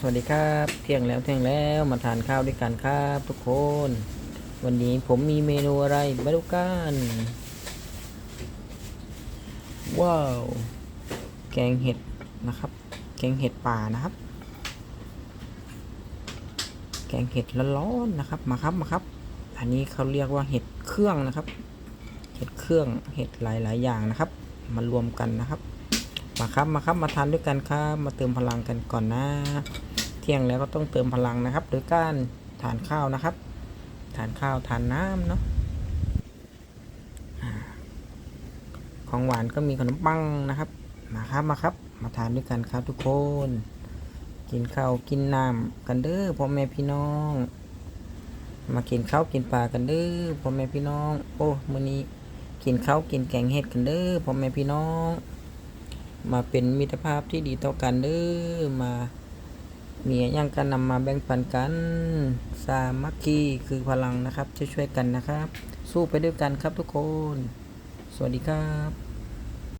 สวัสดีครับ เที่ยงแล้วเที่ยงแล้วมาทานข้าวด้วยกันครับทุกคน วันนี้ผมมีเมนูอะไรมาดูกัน ว้าว แกงเห็ดนะครับ แกงเห็ดป่านะครับ แกงเห็ดร้อนๆนะครับ มาครับมาครับ อันนี้เขาเรียกว่าเห็ดเครื่องนะครับ เห็ดเครื่องเห็ดหลายๆ อย่างนะครับ มารวมกันนะครับมาครับ มาครับ มาทานด้วยกันครับ มาเติมพลังกันก่อนนะ ที่ยงแล้วก็ต้องเติมพลังนะครับ โดยการทานข้าวนะครับ ทานข้าวทานน้ำเนาะของหวานก็มีขนมปังนะครับ มาครับมาครับ มาทานด้วยกันครับทุกคน กินข้าวกินน้ำกันเด้อพ่อแม่พี่น้อง มากินข้าวกินปลากันเด้อพ่อแม่พี่น้อง โอ้มื้อนี้กินข้าวกินแกงเห็ดกันเด้อพ่อแม่พี่น้อง มาเป็นมิตรภาพที่ดีต่อกันเด้อมา มีอย่างกันนำมาแบ่งปันกัน สามัคคีคือพลังนะครับช่วยๆกันนะครับ สู้ไปด้วยกันครับทุกคน สวัสดีครับ